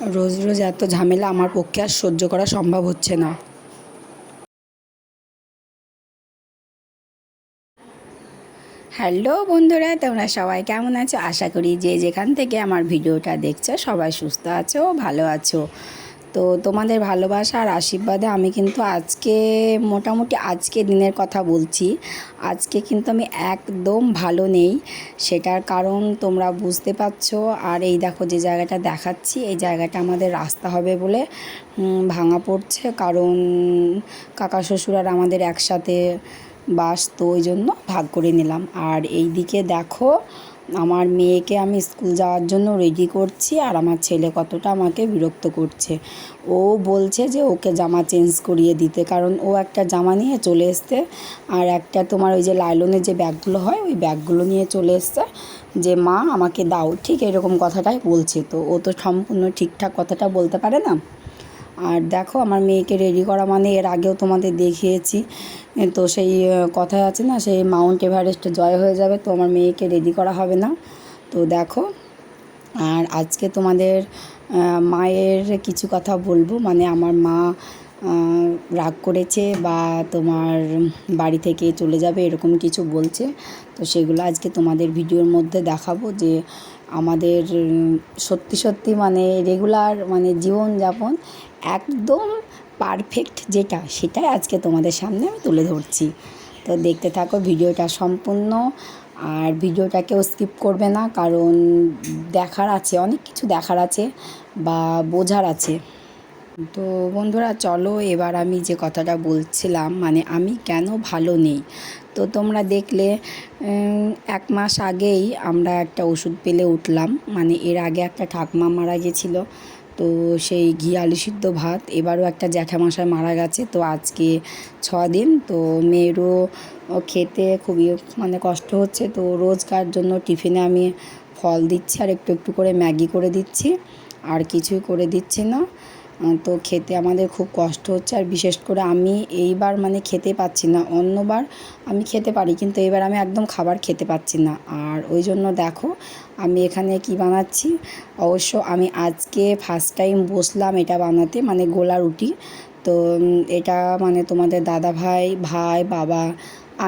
রোজ রোজ এত ঝামেলা আমার পক্ষে আর সহ্য করা সম্ভব হচ্ছে না। হ্যালো বন্ধুরা, তোমরা সবাই কেমন আছো? আশা করি যে যেখান থেকে আমার ভিডিওটা দেখছ সবাই সুস্থ আছো, ভালো আছো। তো তোমাদের ভালোবাসা আর আশীর্বাদে আমি কিন্তু আজকে, মোটামুটি আজকে দিনের কথা বলছি। আজকে কিন্তু আমি একদম ভালো নেই। সেটার কারণ তোমরা বুঝতে পারছ। আর এই দেখো যে জায়গাটা দেখাচ্ছি, এই জায়গাটা আমাদের রাস্তা হবে বলে ভাঙা পড়ছে। কারণ কাকা, শ্বশুর আর আমাদের একসাথে বাস, তো ওই জন্য ভাগ করে নিলাম। আর এই দিকে দেখো আমার মেয়েকে আমি স্কুল যাওয়ার জন্য রেডি করছি আর আমার ছেলে কতটা আমাকে বিরক্ত করছে। ও বলছে যে ওকে জামা চেঞ্জ করিয়ে দিতে, কারণ ও একটা জামা নিয়ে চলে এসছে আর একটা তোমার ওই যে লাইলনের যে ব্যাগগুলো হয়, ওই ব্যাগগুলো নিয়ে চলে এসছে যে, মা, আমাকে দাও। ঠিক এরকম কথাটাই বলছে। তো ও তো সম্পূর্ণ ঠিকঠাক কথাটা বলতে পারে না। আর দেখো, আমার মেয়েকে রেডি করা মানে এর আগেও তোমাদের দেখিয়েছি। তো সেই কথায় আছে না, সেই মাউন্ট এভারেস্ট জয় হয়ে যাবে, তো আমার মেয়েকে রেডি করা হবে না। তো দেখো, আর আজকে তোমাদের মায়ের কিছু কথা বলব। মানে আমার মা রাগ করেছে বা তোমার বাড়ি থেকে চলে যাবে এরকম কিছু বলছে। তো সেগুলো আজকে তোমাদের ভিডিওর মধ্যে দেখাবো যে আমাদের সত্যি সত্যি মানে রেগুলার মানে জীবনযাপন একদম পারফেক্ট যেটা, সেটাই আজকে তোমাদের সামনে আমি তুলে ধরছি। তো দেখতে থাকো ভিডিওটা সম্পূর্ণ, আর ভিডিওটাকেও স্কিপ করবে না, কারণ দেখার আছে, অনেক কিছু দেখার আছে বা বোঝার আছে। তো বন্ধুরা, চলো এবার আমি যে কথাটা বলছিলাম মানে আমি কেন ভালো নেই? তো তোমরা দেখলে এক মাস আগেই আমরা একটা ওষুধ পেলে উঠলাম মানে এর আগে একটা ঠাকমা মারা গেছিল। তো সেই ঘি, আলু সিদ্ধ ভাত, এবারও একটা জ্যাঠামশাই মারা গেছে, তো আজকে ছ দিন, তো মেয়েরও খেতে খুবই মানে কষ্ট হচ্ছে, তো রোজকার জন্য টিফিনে আমি ফল দিচ্ছি আর একটু একটু করে ম্যাগি করে দিচ্ছি, আর কিছুই করে দিচ্ছি না। তো খেতে আমাদের খুব কষ্ট হচ্ছে। আর বিশেষ করে আমি এইবার মানে খেতে পাচ্ছি না, অন্যবার আমি খেতে পারি, কিন্তু এবার আমি একদম খাবার খেতে পাচ্ছি না। আর ওই জন্য দেখো, আমি এখানে কি বানাচ্ছি? অবশ্য আমি আজকে ফার্স্ট টাইম বসলাম এটা বানাতে মানে গোলা রুটি। তো এটা মানে তোমাদের দাদা ভাই ভাই, বাবা,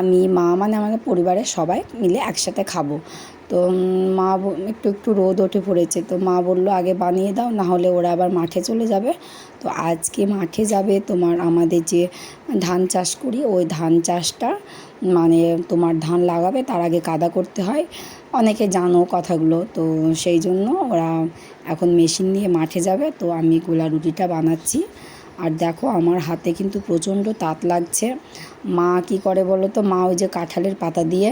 আমি, মা মানে আমাদের পরিবারের সবাই মিলে একসাথে খাব। তো মা একটু একটু রোদ উঠে পড়েছে। তো মা বলল, আগে বানিয়ে দাও, না হলে ওরা আবার মাঠে চলে যাবে। তো আজকে মাঠে যাবে তোমার আমাদের যে ধান চাষ করি, ওই ধান চাষটা মানে তোমার ধান লাগাবে, তার আগে কাদা করতে হয়। অনেকে জানো কথাগুলো, তো সেই জন্য ওরা এখন মেশিন নিয়ে মাঠে যাবে। তো আমি গোলা রুটিটা বানাচ্ছি। আর দেখো আমার হাতে কিন্তু প্রচণ্ড তাত লাগছে। মা কি করে বলো তো? মা ওই যে কাঁঠালের পাতা দিয়ে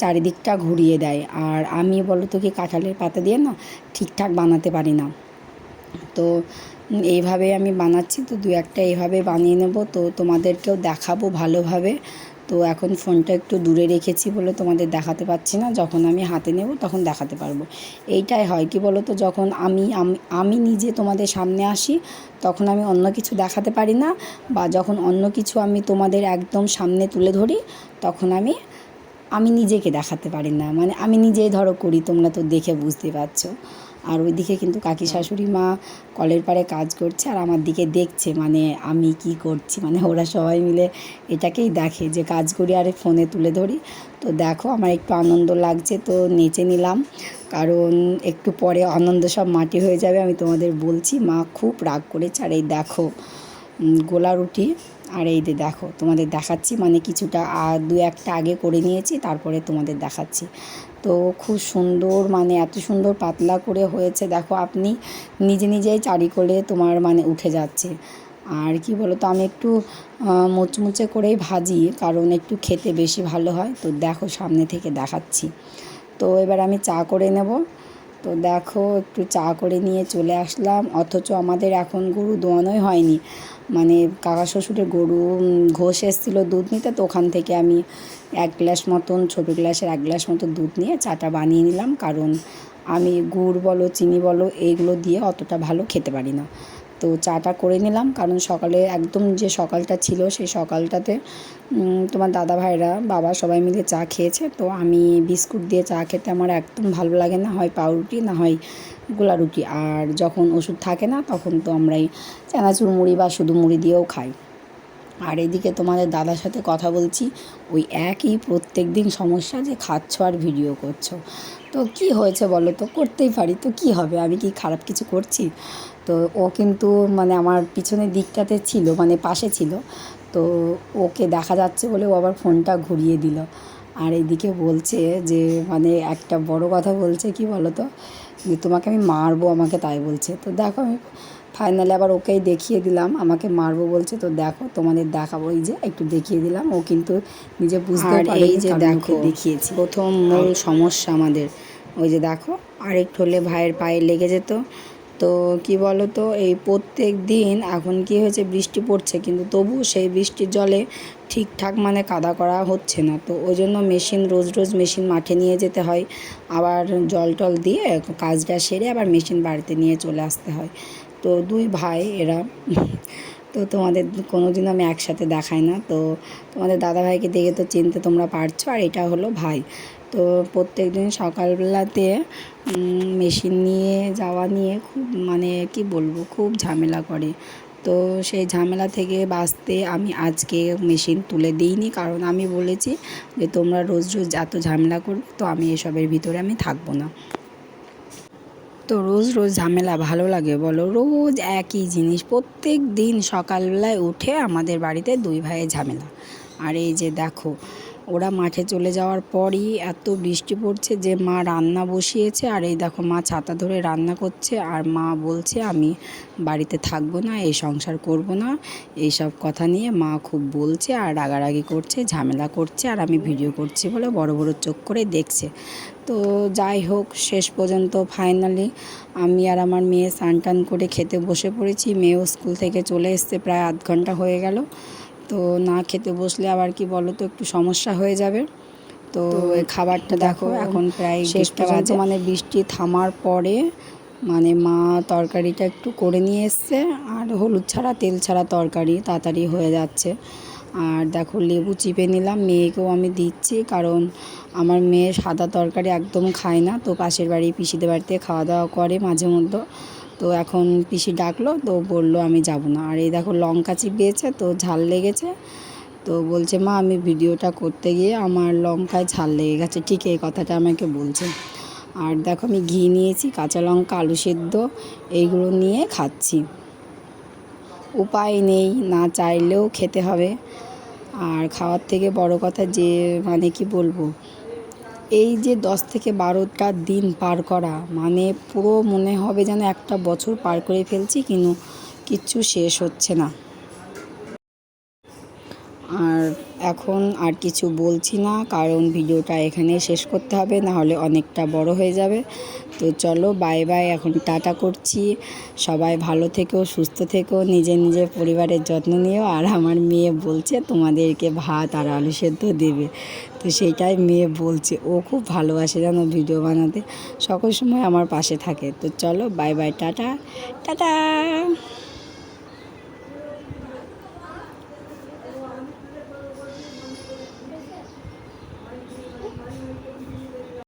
চারিদিকটা ঘুরিয়ে দেয়। আর আমি বলো তো কি কাঁঠালের পাতা দিয়ে না ঠিকঠাক বানাতে পারি না। তো এইভাবে আমি বানাচ্ছি। তো দু একটা এইভাবে বানিয়ে নেব। তো তোমাদেরকেও দেখাবো ভালোভাবে। তো এখন ফোনটা একটু দূরে রেখেছি বলে তোমাদের দেখাতে পারছি না। যখন আমি হাতে নেব তখন দেখাতে পারব। এইটাই হয়, কি বলো তো যখন আমি- আমি নিজে তোমাদের সামনে আসি, তখন আমি অন্য কিছু দেখাতে পারি না বা যখন অন্য কিছু আমি তোমাদের একদম সামনে তুলে ধরি, তখন আমি আমি নিজেকে দেখাতে পারি না। মানে আমি নিজেই ধরো করি, তোমরা তো দেখে বুঝতে পারছ। আর ওইদিকে কিন্তু কাকি শাশুড়ি মা কলের পাড়ে কাজ করছে আর আমার দিকে দেখছে মানে আমি কি করছি? মানে ওরা সবাই মিলে এটাকেই দেখে যে কাজ করি আর ফোনে তুলে ধরি। তো দেখো আমার একটু আনন্দ লাগছে তো নেচে নিলাম। কারণ একটু পরে আনন্দ সব মাটি হয়ে যাবে আমি তোমাদের বলছি, মা খুব রাগ করেছে আর এই দেখো গোলা রুটি। আর এই যে দেখো, তোমাদের দেখাচ্ছি মানে কিছুটা দু একটা আগে করে নিয়েছি, তারপরে তোমাদের দেখাচ্ছি। তো খুব সুন্দর মানে এত সুন্দর পাতলা করে হয়েছে, দেখো আপনি নিজে নিজেই চারি করে তোমার মানে উঠে যাচ্ছে। আর কি বলো তো আমি একটু মুচমুচে করেই ভাজি, কারণ একটু খেতে বেশি ভালো হয়। তো দেখো সামনে থেকে দেখাচ্ছি। তো এবার আমি চা করে নেব। তো দেখো, একটু চা করে নিয়ে চলে আসলাম। অথচ আমাদের এখন গরু দোয়ানোই হয়নি। মানে কাকা শ্বশুরের গরু ঘষ এসেছিল দুধ নিতে, তো ওখান থেকে আমি এক গ্লাস মতন, ছোটো গ্লাসের এক গ্লাস মতো দুধ নিয়ে চাটা বানিয়ে নিলাম। কারণ আমি গুড় বলো, চিনি বলো এইগুলো দিয়ে অতটা ভালো খেতে পারি না। তো চাটা করে নিলাম। কারণ সকালে একদম যে সকালটা ছিল, সেই সকালটাতে তোমার দাদা ভাইরা বাবা সবাই মিলে চা খেয়েছে। তো আমি বিস্কুট দিয়ে চা খেতে আমার একদম ভালো লাগে না, হয় পাউরুটি না হয় গোলা রুটি। আর যখন ওষুধ থাকে না, তখন তো আমরাই চানাচুর মুড়ি বা শুধু মুড়ি দিয়েও খাই। আর এদিকে তোমাদের দাদার সাথে কথা বলছি, ওই একই প্রত্যেক দিন সমস্যা যে খাচ্ছ আর ভিডিও করছ। তো কি হয়েছে বলো তো? করতেই পারি। তো কি হবে? আমি কি খারাপ কিছু করছি? তো ও কিন্তু মানে আমার পিছনের দিকটাতে ছিল মানে পাশে ছিল। তো ওকে দেখা যাচ্ছে বলে ও আবার ফোনটা ঘুরিয়ে দিল। আর এদিকে বলছে যে মানে একটা বড় কথা বলছে, কি বলো তো? যে, তোমাকে আমি মারবো আমাকে তাই বলছে। তো দেখো আমি ফাইনালি আবার ওকেই দেখিয়ে দিলাম। আমাকে মারবো বলছে তো দেখো তোমাদের দেখাবো। এই যে একটু দেখিয়ে দিলাম। ও কিন্তু নিজে বুঝতে পারে এই যে দেখো, দেখিয়েছি। প্রথম মূল সমস্যা আমাদের। ওই যে দেখো আরেকটু হলে ভাইয়ের পায়ে লেগে যেত। তো কি বলো তো এই প্রত্যেক দিন এখন কি হয়েছে বৃষ্টি পড়ছে কিন্তু তবু সেই বৃষ্টির জলে ঠিকঠাক মানে কাদা করা হচ্ছে না। তো ওই জন্য মেশিন রোজ রোজ মেশিন মাঠে নিয়ে যেতে হয়। আবার জল টল দিয়ে কাজটা সেরে আবার মেশিন বাড়িতে নিয়ে চলে আসতে হয়। তো দুই ভাই এরা। তো তোমাদের কোনো দিন আমি একসাথে দেখাই না। তো তোমাদের দাদা ভাইকে দেখে তো চিনতে তোমরা পারছ, আর এটা হলো ভাই। তো প্রত্যেক দিন সকালবেলাতে মেশিন নিয়ে, যাওয়া নিয়ে খুব মানে কি বলব, খুব ঝামেলা করে। তো সেই ঝামেলা থেকে বাঁচতে আমি আজকে মেশিন তুলে দিইনি। কারণ আমি বলেছি যে তোমরা রোজ রোজ এত ঝামেলা করবে, তো আমি এসবের ভিতরে আমি থাকব না। তো রোজ রোজ ঝামেলা ভালো লাগে, বলো? রোজ একই জিনিস। প্রত্যেক দিন সকালবেলায় উঠে আমাদের বাড়িতে দুই ভাইয়ের ঝামেলা। আর এই যে দেখো ওরা মাঠে চলে যাওয়ার পরই এত বৃষ্টি পড়ছে যে মা রান্না বসিয়েছে আর এই দেখো মা ছাতা ধরে রান্না করছে আর মা বলছে, আমি বাড়িতে থাকব না, এই সংসার করব না। এইসব কথা নিয়ে মা খুব বলছে আর রাগারাগি করছে, ঝামেলা করছে আর আমি ভিডিও করছি বলে বড় বড় চোখ করে দেখছে। তো যাই হোক, শেষ পর্যন্ত ফাইনালি আমি আর আমার মেয়ে স্নান টান করে খেতে বসে পড়েছি। মেয়েও স্কুল থেকে চলে এসছে, প্রায় আধ ঘণ্টা হয়ে গেল। তো না খেতে বসলে আবার কি বলো তো একটু সমস্যা হয়ে যাবে। তো খাবারটা দেখো এখন প্রায় শেষ পর্যন্ত মানে বৃষ্টি থামার পরে মানে মা তরকারিটা একটু করে নিয়ে এসছে আর হলুদ ছাড়া তেল ছাড়া তরকারি তাড়াতাড়ি হয়ে যাচ্ছে। আর দেখো লেবু চিপে নিলাম মেয়েকেও আমি দিচ্ছি কারণ আমার মেয়ে সাদা তরকারি একদম খায় না। তো পাশের বাড়ি পিসিদের বাড়িতে খাওয়া দাওয়া করে মাঝে মধ্যে। তো এখন পিসি ডাকলো, তো বলল আমি যাব না। আর এই দেখো লঙ্কা চিপিয়েছে, তো ঝাল লেগেছে। তো বলছে, মা, আমি ভিডিওটা করতে গিয়ে আমার লঙ্কায় ঝাল লেগে গেছে। ঠিক এই কথাটা আমাকে বলছে। আর দেখো আমি ঘি নিয়েছি, কাঁচা লঙ্কা, আলু সেদ্ধ, এইগুলো নিয়ে খাচ্ছি। উপায় নেই, না চাইলেও খেতে হবে। আর খাওয়ার থেকে বড় কথা যে মানে কি বলব? এই যে দশ থেকে বারোটা দিন পার করা মানে পুরো মনে হবে যেন একটা বছর পার করে ফেলছি, কিন্তু কিচ্ছু শেষ হচ্ছে না। আর এখন আর কিছু বলছি না, কারণ ভিডিওটা এখানে শেষ করতে হবে না হলে অনেকটা বড় হয়ে যাবে। তো চলো বাই বাই এখন টাটা করছি। সবাই ভালো থেকো, সুস্থ থেকো নিজের নিজের পরিবারের যত্ন নিও। আর আমার মেয়ে বলছে, তোমাদেরকে ভাত আর আলু সেদ্ধ দেবে। তো সেটাই মেয়ে বলছে, ও খুব ভালোবাসে জানো ভিডিও বানাতে। সকল সময় আমার পাশে থাকে। তো চলো বাই বাই টাটা। টাটা!